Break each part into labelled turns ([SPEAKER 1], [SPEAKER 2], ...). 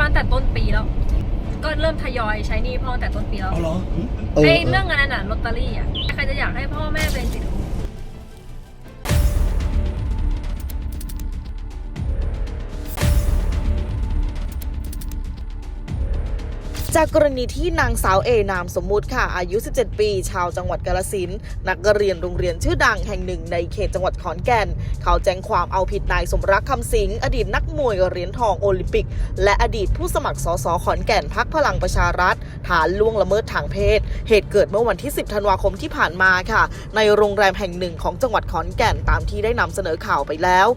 [SPEAKER 1] มาตั้งแต่ต้นปีแล้ว ก็เริ่มทยอยใช้หนี้พ่อตั้งแต่ต้นปีแล้ว
[SPEAKER 2] เอาเหรอ
[SPEAKER 3] เออ
[SPEAKER 1] ไอ้เรื่องนั้นน่ะลอตเตอรี่อะใครจะอยากให้พ่อแม่เป็นติด
[SPEAKER 4] จากกรณีที่นางสาวเอนามสมมุติค่ะ อายุ 17 ปี ชาวจังหวัดกาลสินนักเรียนโรงเรียนชื่อดังแห่งหนึ่งในเขตจังหวัดขอนแก่น เขาแจ้งความเอาผิดนายสมรักคำสิง อดีตนักมวยเหรียญทองโอลิมปิก และอดีตผู้สมัครสสขอนแก่นพักพลังประชารัฐ ฐานล่วงละเมิดทางเพศ เหตุเกิดเมื่อวันที่ 10 ธันวาคมที่ผ่านมาค่ะ ในโรงแรมแห่งหนึ่งของจังหวัดขอนแก่นตามที่ได้นำเสนอข่าวไปแล้ว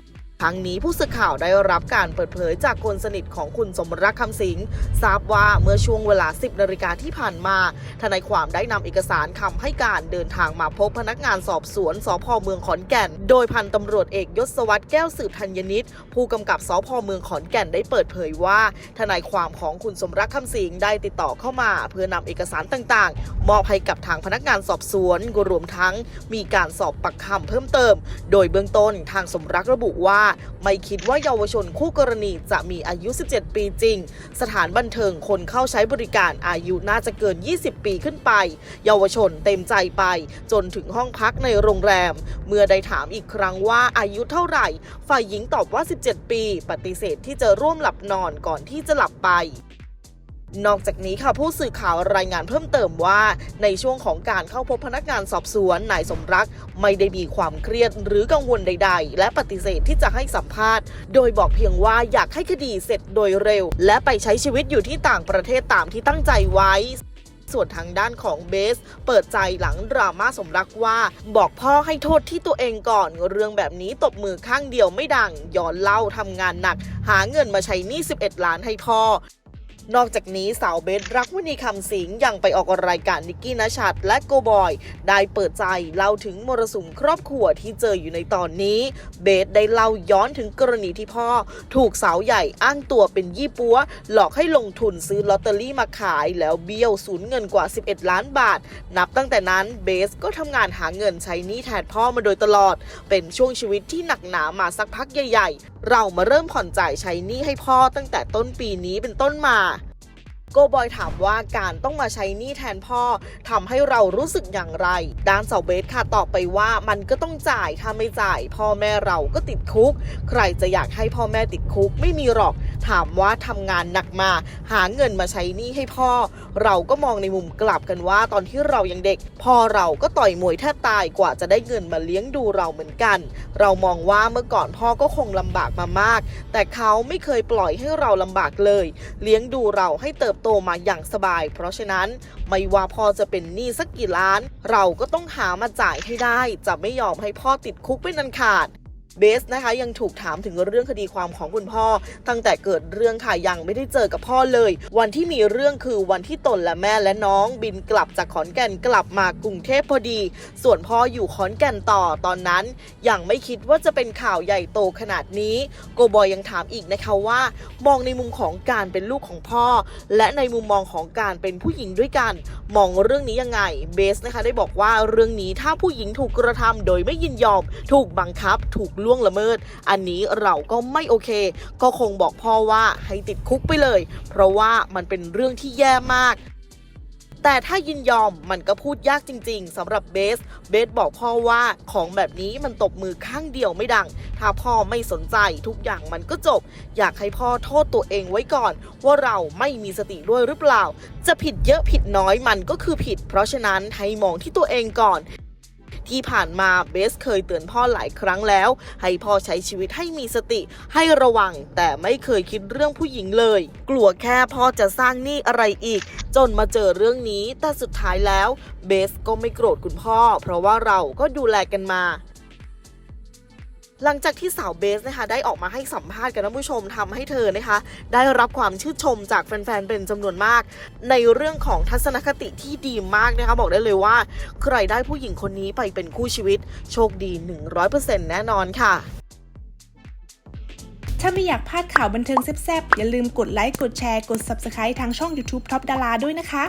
[SPEAKER 4] ทั้งนี้ผู้สื่อข่าวได้รับการเปิดเผยจากคนสนิทของคุณสมรักคำสิงทราบว่าเมื่อช่วงเวลา 10นาฬิกาที่ผ่านมา ทนายความได้นำเอกสารคำให้การเดินทางมาพบพนักงานสอบสวนสพเมืองขอนแก่น โดยพันตำรวจเอกยศวัตรแก้วสืบธัญนิตผู้กำกับสพเมืองขอนแก่นได้เปิดเผยว่า ทนายความของคุณสมรักคำสิงได้ติดต่อเข้ามา เพื่อนำเอกสารต่างๆ มอบให้กับทางพนักงานสอบสวนรวมทั้ง มีการสอบปักคำเพิ่มเติม โดยเบื้องต้นทางสมรักระบุว่าว่าไม่คิดว่าเยาวชนคู่กรณีจะมีอายุ 17 ปีจริง สถานบันเทิงคนเข้าใช้บริการอายุน่าจะเกิน 20 ปีขึ้นไป เยาวชนเต็มใจไป จนถึงห้องพักในโรงแรม เมื่อได้ถามอีกครั้งว่าอายุเท่าไหร่ ฝ่ายหญิงตอบว่า 17 ปี ปฏิเสธที่จะร่วมหลับนอนก่อนที่จะหลับไป นอกจากนี้ค่ะผู้สื่อข่าวรายงานเพิ่มเติมว่า ในช่วงของการเข้าพบพนักงานสอบสวนนายสมรักไม่ได้มีความเครียดหรือกังวลใด ๆ และปฏิเสธที่จะให้สัมภาษณ์ โดยบอกเพียงว่าอยากให้คดีเสร็จโดยเร็ว และไปใช้ชีวิตอยู่ที่ต่างประเทศตามที่ตั้งใจไว้ส่วนทางด้านของเบส เปิดใจหลังดราม่าสมรักว่า บอกพ่อให้โทษที่ตัวเองก่อน เรื่องแบบนี้ตบมือข้างเดียวไม่ดังย้อนเล่าทำงานหนัก หาเงินมาใช้หนี้ 11 ล้านให้พ่อ นอกจากนี้สาวเบสรักวณีคำสิงยังไปออกรายการนิกกี้นชัดและโกบอย ได้เปิดใจเล่าถึงมรสุมครอบครัวที่เจออยู่ในตอนนี้ เบสได้เล่าย้อนถึงกรณีที่พ่อ ถูกสาวใหญ่อ้างตัวเป็นยี่ปัว หลอกให้ลงทุนซื้อลอตเตอรี่มาขายแล้วเบี้ยวสูญเงินกว่า 11 ล้านบาท นับตั้งแต่นั้นเบสก็ทำงานหาเงินใช้หนี้แทนพ่อมาโดยตลอด เป็นช่วงชีวิตที่หนักหนามาสักพักใหญ่ ๆ เรามาเริ่มผ่อนจ่ายใช้หนี้ให้พ่อตั้งแต่ต้นปีนี้เป็นต้นมา โกบอยถามว่าการต้องมาใช้หนี้แทนพ่อทำให้เรารู้สึกอย่างไร ด้านเสาเบสค่ะตอบไปว่ามันก็ต้องจ่ายถ้าไม่จ่าย พ่อแม่เราก็ติดคุก ใครจะอยากให้พ่อแม่ติดคุกไม่มีหรอก ถามว่าทำงานหนักมา หาเงินมาใช้หนี้ให้พ่อ เราก็มองในมุมกลับกันว่าตอนที่เรายังเด็ก พ่อเราก็ต่อยมวยแทบตายกว่าจะได้เงินมาเลี้ยงดูเราเหมือนกัน เรามองว่าเมื่อก่อนพ่อก็คงลำบากมามาก แต่เขาไม่เคยปล่อยให้เราลำบากเลย เลี้ยงดูเราให้เติบโตมาอย่างสบาย เพราะฉะนั้นไม่ว่าพ่อจะเป็นหนี้สักกี่ล้าน เราก็ต้องหามาจ่ายให้ได้ จะไม่ยอมให้พ่อติดคุกเป็นอันขาด เบสนะคะยังถูกถามถึงเรื่องคดีความของคุณพ่อ ตั้งแต่เกิดเรื่องค่ะยังไม่ได้เจอกับพ่อเลย วันที่มีเรื่องคือวันที่ตนและแม่และน้อง บินกลับจากขอนแก่นกลับมากรุงเทพพอดี ส่วนพ่ออยู่ขอนแก่นต่อตอนนั้น ยังไม่คิดว่าจะเป็นข่าวใหญ่โตขนาดนี้ โกบอยยังถามอีกนะคะว่า มองในมุมของการเป็นลูกของพ่อ และในมุมมองของการเป็นผู้หญิงด้วยกัน มองเรื่องนี้ยังไงเบสนะคะได้บอกว่าเรื่องนี้ถ้าผู้หญิงถูกกระทำโดยไม่ยินยอม ถูกบังคับถูกล่วงละเมิด อันนี้เราก็ไม่โอเค ก็คงบอกพ่อว่าให้ติดคุกไปเลย เพราะว่ามันเป็นเรื่องที่แย่มากแต่ถ้ายินยอมมันก็พูดยากจริงๆสำหรับเบส เบสบอกพ่อว่าของแบบนี้มันตบมือข้างเดียวไม่ดัง ถ้าพ่อไม่สนใจทุกอย่างมันก็จบ อยากให้พ่อโทษตัวเองไว้ก่อน ว่าเราไม่มีสติด้วยหรือเปล่า จะผิดเยอะผิดน้อยมันก็คือผิด เพราะฉะนั้นให้มองที่ตัวเองก่อน ที่ผ่านมาเบสเคยเตือนพ่อหลายครั้งแล้ว ให้พ่อใช้ชีวิตให้มีสติ ให้ระวังแต่ไม่เคยคิดเรื่องผู้หญิงเลย กลัวแค่พ่อจะสร้างหนี้อะไรอีก จนมาเจอเรื่องนี้แต่สุดท้ายแล้วเบสก็ไม่โกรธคุณพ่อ เพราะว่าเราก็ดูแลกันมา หลังจากที่สาวเบสนะคะได้ออกมาให้สัมภาษณ์กับท่านผู้ชมทำให้เธอนะคะ ได้รับความชื่นชมจากแฟนๆเป็นจำนวนมาก ในเรื่องของทัศนคติที่ดีมากนะคะบอกได้เลยว่า ใครได้ผู้หญิงคนนี้ไปเป็นคู่ชีวิต โชคดี 100%แน่นอนค่ะ
[SPEAKER 5] ถ้าไม่อยากพลาดข่าวบันเทิงแซ่บๆ อย่าลืมกดไลค์ กดแชร์ กด Subscribe ทางช่อง YouTube Top ดาราด้วยนะคะ